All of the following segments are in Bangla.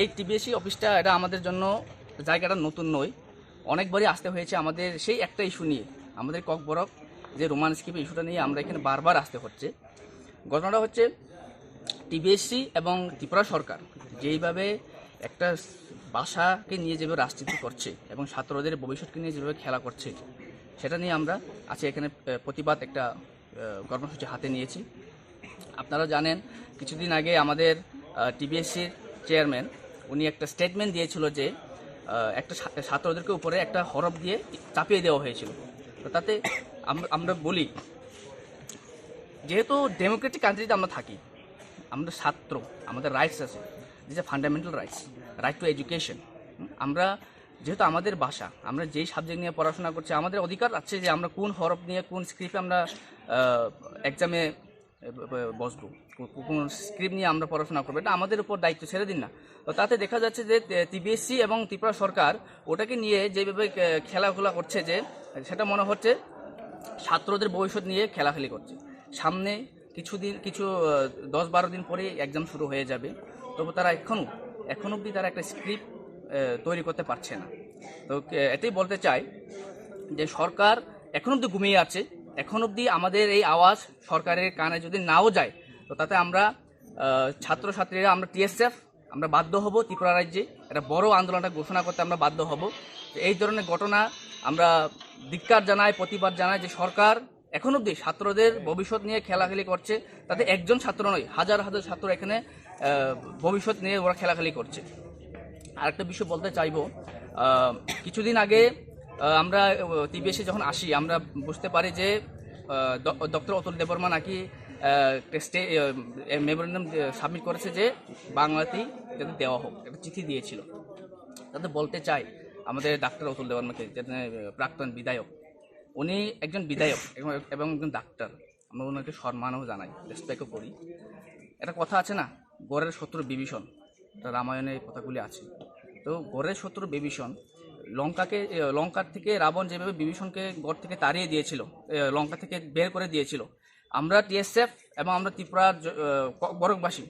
এই টিবিএসসি অফিসটা এটা আমাদের জন্য জায়গাটা নতুন নয়। অনেকবারই আসতে হয়েছে আমাদের সেই একটা ইস্যু নিয়ে। আমাদের ককবরক যে রোমান স্কিপ ইস্যুটা নিয়ে আমরা এখানে বারবার আসতে হচ্ছে। ঘটনাটা হচ্ছে টিবিএসসি এবং ত্রিপুরা সরকার যেইভাবে একটা ভাষাকে নিয়ে যেভাবে রাজনীতি করছে এবং ছাত্রদের ভবিষ্যৎকে নিয়ে যেভাবে খেলা করছে, সেটা নিয়ে আমরা আজকে এখানে প্রতিবাদ একটা কর্মসূচি হাতে নিয়েছি। আপনারা জানেন, কিছুদিন আগে আমাদের টিবিএসসির চেয়ারম্যান উনি একটা স্টেটমেন্ট দিয়েছিল যে একটা ছাত্রদেরকে উপরে একটা হরফ দিয়ে চাপিয়ে দেওয়া হয়েছিল। তো তাতে আম- আমরা বলি, যেহেতু ডেমোক্রেটিক কান্ট্রিতে আমরা থাকি, আমরা ছাত্র, আমাদের রাইটস আছে যে fundamental rights right to education আমরা যেহেতু আমাদের ভাষা, আমরা যেই সাবজেক্ট নিয়ে পড়াশোনা করছি, আমাদের অধিকার আছে যে আমরা কোন হরফ নিয়ে কোন স্ক্রিপ্টে আমরা এক্সামে বসবো কোনো স্ক্রিপ্ট নিয়ে আমরা পড়াশোনা করব। এটা আমাদের উপর দায়িত্ব, ছেড়ে দিন না। তো তাতে দেখা যাচ্ছে যে টিবিএসসি এবং ত্রিপুরা সরকার ওটাকে নিয়ে যেভাবে খেলাধুলা করছে যে, সেটা মনে হচ্ছে ছাত্রদের ভবিষ্যৎ নিয়ে খেলাখেলি করছে। সামনে কিছুদিন, কিছু দশ বারো দিন পরে এক্সাম শুরু হয়ে যাবে। তবু তারা এখনও, এখন অবধি তারা একটা স্ক্রিপ্ট তৈরি করতে পারছে না। তো এটাই বলতে চাই যে, সরকার এখন অবধি ঘুমিয়ে আছে। এখন অবধি আমাদের এই আওয়াজ সরকারের কানে যদি নাও যায় তো তাতে আমরা আহ, ছাত্রছাত্রীরা আমরা টিএসএফ আমরা বাধ্য হব ত্রিপুরা রাজ্যে। একটা বড় আন্দোলনটা ঘোষণা করতে আমরা বাধ্য হব। এই ধরনের ঘটনা আমরা ধিক্কার জানাই প্রতিবাদ জানাই যে সরকার এখন অবধি ছাত্রদের ভবিষ্যৎ নিয়ে খেলাখেলি করছে। তাতে একজন ছাত্র নয় হাজার হাজার ছাত্র এখানে ভবিষ্যৎ নিয়ে ওরা খেলাখেলি করছে। আরেকটা বিষয় বলতে চাইব কিছুদিন আগে আমরা টিবিএসে যখন আসি, আমরা বুঝতে পারি যে ডক্টর অতুল দেববর্মা নাকি টেস্টে মেমোরেন্ডাম সাবমিট করেছে যে বাংলাতেই যাতে দেওয়া হোক, একটা চিঠি দিয়েছিল। তাতে বলতে চাই আমাদের ডাক্তার অতুল দেববর্মাকে যাতে প্রাক্তন বিধায়ক। উনি একজন বিধায়ক এবং- একজন ডাক্তার। আমরা ওনাকে সম্মানও জানাই রেসপেক্টও করি। একটা কথা আছে না, গড়ের শত্রু বিভীষণ। এটা রামায়ণে কথাগুলি আছে। তো গড়ের শত্রু বিভীষণ লঙ্কাকে লঙ্কার থেকে রাবণ যেভাবে বিভীষণকে গড় থেকে তাড়িয়ে দিয়েছিল লঙ্কা থেকে বের করে দিয়েছিল, আমরা টিএসএফ এবং আমরা ক- বরকবাসী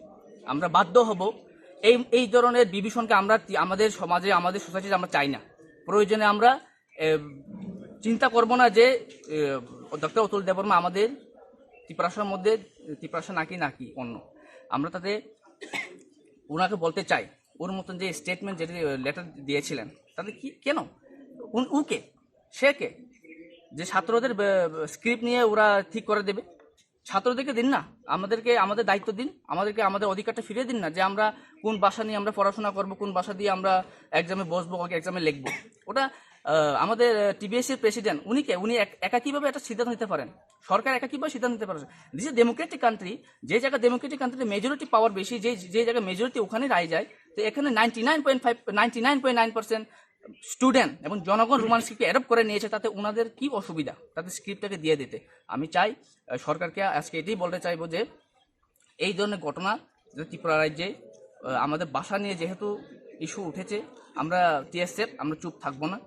আমরা বাধ্য হব এই এই ধরনের বিভীষণকে আমরা আমাদের সমাজে, আমাদের সোসাইটিতে আমরা চাই না। প্রয়োজনে আমরা চিন্তা করব না যে ডক্টর অতুল দেববর্মা আমাদের ত্রিপ্রাসার মধ্যে ত্রিপ্রাসা নাকি নাকি অন্য। আমরা তাতে ওনাকে বলতে চাই, ওর মতন যে স্টেটমেন্ট যেটি লেটার দিয়েছিলেন তাতে কি, কেন? ও কে? সে কে? যে ছাত্রদের স্ক্রিপ্ট নিয়ে ওরা ঠিক করে দেবে? ছাত্রদেরকে দিন না। আমাদেরকে, আমাদের দায়িত্ব দিন। আমাদেরকে, আমাদের অধিকারটা ফিরিয়ে দিন না যে আমরা কোন ভাষা নিয়ে আমরা পড়াশোনা করব, কোন ভাষা দিয়ে আমরা এক্সামে বসবো এক্সামে লিখব। ওটা আমাদের টিবিএসসির প্রেসিডেন্ট উনি কে? উনি এক- কীভাবে একটা সিদ্ধান্ত নিতে পারেন। সরকার একা কীভাবে সিদ্ধান্ত নিতে পারে দিস ডেমোক্রেটিক কান্ট্রি যে জায়গায় ডেমোক্রেটিক কান্ট্রিতে মেজরিটি পাওয়ার বেশি, যে যে জায়গায় মেজরিটি ওখানে রায় যায়, তো এখানে ninety nine point five ninety nine point nine percent student এবং জনগণ রোমান স্ক্রিপ্টকে অ্যাডপ্ট করে নিয়েছে, তাতে ওনাদের কি অসুবিধা? তাদের স্ক্রিপ্টটাকে দিয়ে দিতে। আমি চাই সরকারকে আজকে এটাই বলতে চাইব যে, এই ধরনের ঘটনা ত্রিপুরা রাজ্যে আমাদের বাসা নিয়ে যেহেতু ইস্যু উঠেছে, আমরা টিএসএফ আমরা চুপ থাকব না।